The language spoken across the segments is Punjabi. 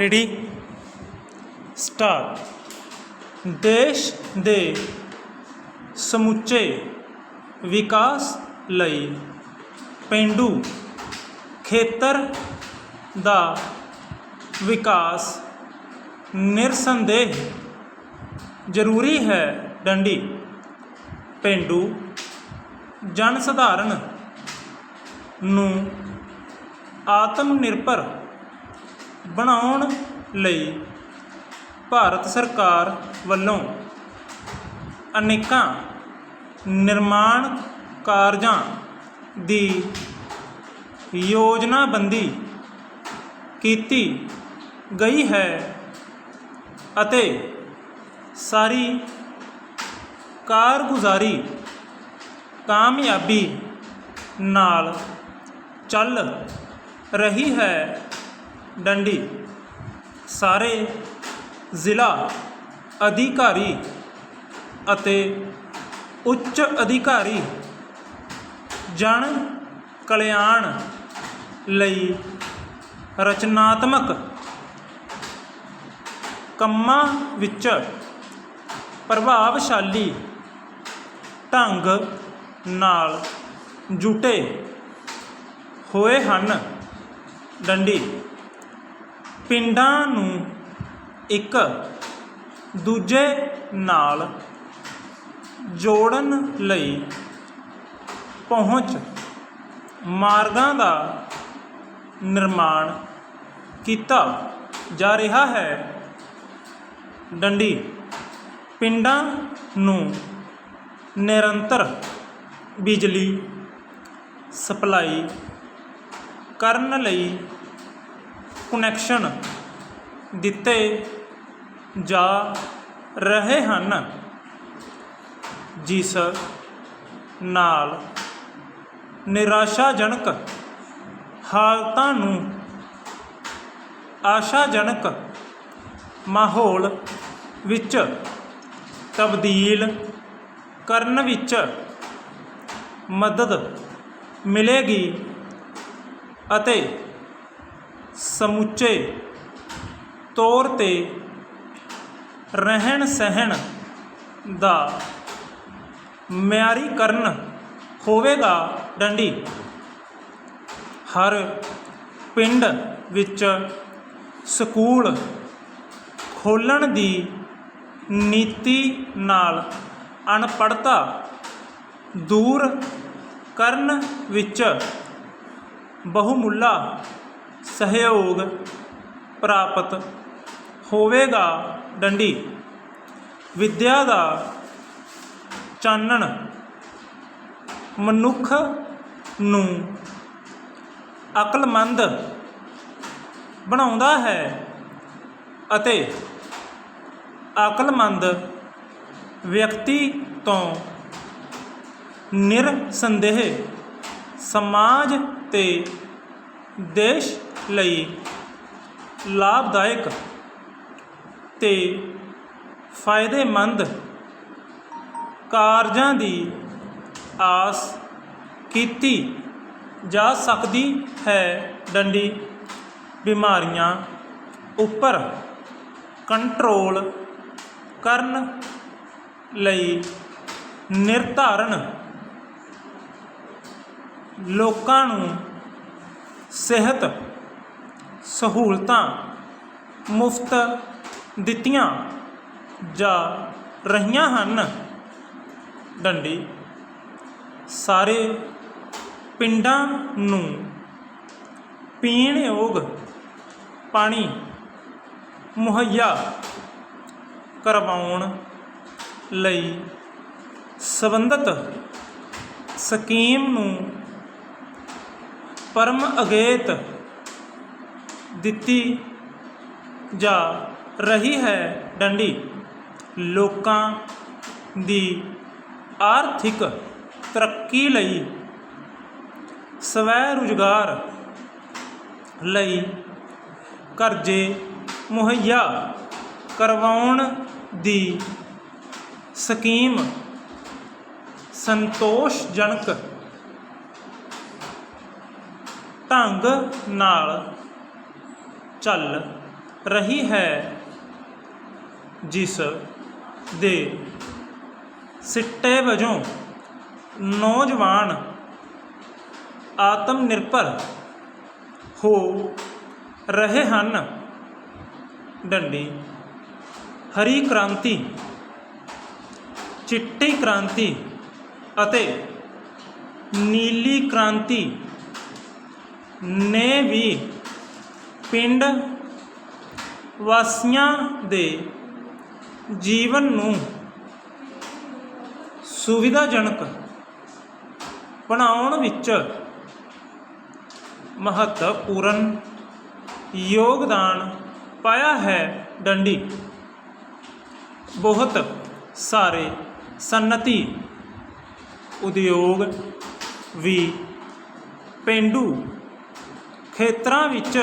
ਰੈਡੀ? ਸਟਾਰਟ। ਦੇਸ਼ ਦੇ ਸਮੁੱਚੇ ਵਿਕਾਸ ਲਈ ਪੇਂਡੂ ਖੇਤਰ ਦਾ ਵਿਕਾਸ ਨਿਰਸੰਦੇਹ ਜ਼ਰੂਰੀ ਹੈ, ਡੰਡੀ। ਪੇਂਡੂ ਜਨ ਸਧਾਰਨ ਨੂੰ ਆਤਮ ਨਿਰਭਰ ਬਣਾਉਣ ਲਈ ਭਾਰਤ ਸਰਕਾਰ ਵੱਲੋਂ ਅਨੇਕਾਂ ਨਿਰਮਾਣ ਕਾਰਜਾਂ ਦੀ ਯੋਜਨਾਬੰਦੀ ਕੀਤੀ ਗਈ ਹੈ ਅਤੇ ਸਾਰੀ ਕਾਰਗੁਜ਼ਾਰੀ ਕਾਮਯਾਬੀ ਨਾਲ ਚੱਲ ਰਹੀ ਹੈ। ਡੰਡੀ। ਸਾਰੇ ਜ਼ਿਲ੍ਹਾ ਅਧਿਕਾਰੀ ਅਤੇ ਉੱਚ ਅਧਿਕਾਰੀ ਜਨ ਕਲਿਆਣ ਲਈ ਰਚਨਾਤਮਕ ਕੰਮਾਂ ਵਿੱਚ ਪ੍ਰਭਾਵਸ਼ਾਲੀ ਢੰਗ ਨਾਲ ਜੁਟੇ ਹੋਏ ਹਨ। ਡੰਡੀ। ਪਿੰਡਾਂ ਨੂੰ ਇੱਕ ਦੂਜੇ ਨਾਲ ਜੋੜਨ ਲਈ ਪਹੁੰਚ ਮਾਰਗਾਂ ਦਾ ਨਿਰਮਾਣ ਕੀਤਾ ਜਾ ਰਿਹਾ ਹੈ। ਡੰਡੀ, ਪਿੰਡਾਂ ਨੂੰ ਨਿਰੰਤਰ ਬਿਜਲੀ ਸਪਲਾਈ ਕਰਨ ਲਈ ਕੁਨੈਕਸ਼ਨ ਦਿੱਤੇ ਜਾ ਰਹੇ ਹਨ। ਜਿਸ ਨਾਲ ਨਿਰਾਸ਼ਾਜਨਕ ਹਾਲਤਾਂ ਨੂੰ ਆਸ਼ਾਜਨਕ ਮਾਹੌਲ ਵਿੱਚ ਤਬਦੀਲ ਕਰਨ ਵਿੱਚ ਮਦਦ ਮਿਲੇਗੀ ਅਤੇ ਸਮੁੱਚੇ ਤੌਰ 'ਤੇ ਰਹਿਣ ਸਹਿਣ ਦਾ ਮਿਆਰੀਕਰਨ ਹੋਵੇਗਾ ਡੰਡੀ। ਹਰ ਪਿੰਡ ਵਿੱਚ ਸਕੂਲ ਖੋਲ੍ਹਣ ਦੀ ਨੀਤੀ ਨਾਲ ਅਨਪੜ੍ਹਤਾ ਦੂਰ ਕਰਨ ਵਿੱਚ ਬਹੁਮੁੱਲਾ ਸਹਿਯੋਗ ਪ੍ਰਾਪਤ ਹੋਵੇਗਾ। ਡੰਡੀ, ਵਿੱਦਿਆ ਦਾ ਚਾਨਣ ਮਨੁੱਖ ਨੂੰ ਅਕਲਮੰਦ ਬਣਾਉਂਦਾ ਹੈ ਅਤੇ ਅਕਲਮੰਦ ਵਿਅਕਤੀ ਤੋਂ ਨਿਰਸੰਦੇਹ ਸਮਾਜ ਤੇ ਦੇਸ਼ ਲਈ ਲਾਭਦਾਇਕ ਤੇ ਫਾਇਦੇਮੰਦ ਕਾਰਜਾਂ ਦੀ ਆਸ ਕੀਤੀ ਜਾ ਸਕਦੀ ਹੈ। ਡੰਡੀ, ਬਿਮਾਰੀਆਂ ਉੱਪਰ ਕੰਟਰੋਲ ਕਰਨ ਲਈ ਨਿਰਧਾਰਨ ਲੋਕਾਂ ਨੂੰ ਸਿਹਤ ਸਹੂਲਤਾਂ ਮੁਫਤ ਦਿੱਤੀਆਂ ਜਾ ਰਹੀਆਂ ਹਨ। ਡੰਡੀ, ਸਾਰੇ ਪਿੰਡਾਂ ਨੂੰ ਪੀਣ ਯੋਗ ਪਾਣੀ ਮੁਹੱਈਆ ਕਰਵਾਉਣ ਲਈ ਸੰਬੰਧਿਤ ਸਕੀਮ ਨੂੰ ਪਰਮ ਅਗੇਤ ਦਿੱਤੀ ਜਾ ਰਹੀ ਹੈ ਡੰਡੀ। ਲੋਕਾਂ ਦੀ ਆਰਥਿਕ ਤਰੱਕੀ ਲਈ ਸਵੈ ਰੁਜ਼ਗਾਰ ਲਈ ਕਰਜ਼ੇ ਮੁਹੱਈਆ ਕਰਵਾਉਣ ਦੀ ਸਕੀਮ ਸੰਤੋਸ਼ਜਨਕ ਢੰਗ ਨਾਲ ਚੱਲ ਰਹੀ ਹੈ ਜਿਸ ਦੇ ਸਿੱਟੇ ਵਜੋਂ ਨੌਜਵਾਨ ਆਤਮ ਨਿਰਭਰ ਹੋ ਰਹੇ ਹਨ। ਡੰਡੀ, ਹਰੀ ਕ੍ਰਾਂਤੀ, ਚਿੱਟੀ ਕ੍ਰਾਂਤੀ ਅਤੇ ਨੀਲੀ ਕ੍ਰਾਂਤੀ ਨੇ ਵੀ ਪਿੰਡ ਵਾਸੀਆਂ ਦੇ ਜੀਵਨ ਨੂੰ ਸੁਵਿਧਾਜਨਕ ਬਣਾਉਣ ਵਿੱਚ ਮਹੱਤਵਪੂਰਨ ਯੋਗਦਾਨ ਪਾਇਆ ਹੈ ਡੰਡੀ। ਬਹੁਤ ਸਾਰੇ ਸਨਅਤੀ ਉਦਯੋਗ ਵੀ ਪੇਂਡੂ ਖੇਤਰਾਂ ਵਿੱਚ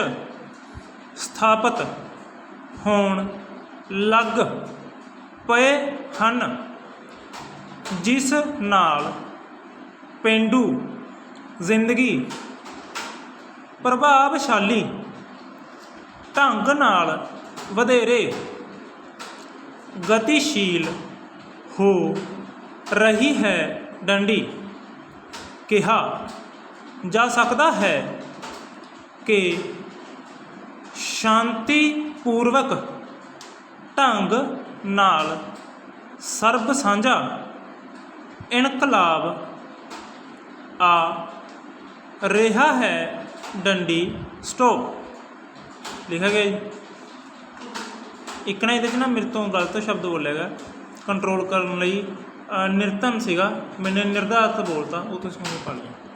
ਸਥਾਪਿਤ ਹੋਣ ਲੱਗ ਪਏ ਹਨ, ਜਿਸ ਨਾਲ ਪੇਂਡੂ ਜ਼ਿੰਦਗੀ ਪ੍ਰਭਾਵਸ਼ਾਲੀ ਢੰਗ ਨਾਲ ਵਧੇਰੇ ਗਤੀਸ਼ੀਲ ਹੋ ਰਹੀ ਹੈ। ਡੰਡੀ, ਕਿਹਾ ਜਾ ਸਕਦਾ ਹੈ ਕਿ ਸ਼ਾਂਤੀਪੂਰਵਕ ਢੰਗ ਨਾਲ ਸਰਬ ਸਾਂਝਾ ਇਨਕਲਾਬ ਆ ਰਿਹਾ ਹੈ ਡੰਡੀ ਸਟੋਪ ਲਿਖਿਆ ਗਿਆ ਜੀ। ਇੱਕ ਨਾ ਇਹਦੇ 'ਚ ਨਾ ਮੇਰੇ ਤੋਂ ਗਲਤ ਸ਼ਬਦ ਬੋਲਿਆ ਗਿਆ। ਕੰਟਰੋਲ ਕਰਨ ਲਈ ਅ, ਨਿਰਤਨ ਸੀਗਾ। ਮੈਨੇ ਨਿਰਧਾਰਤ ਬੋਲਤਾ ਉਹ ਤੁਸੀਂ ਮੈਨੂੰ ਪੜ੍ਹ ਲਓ।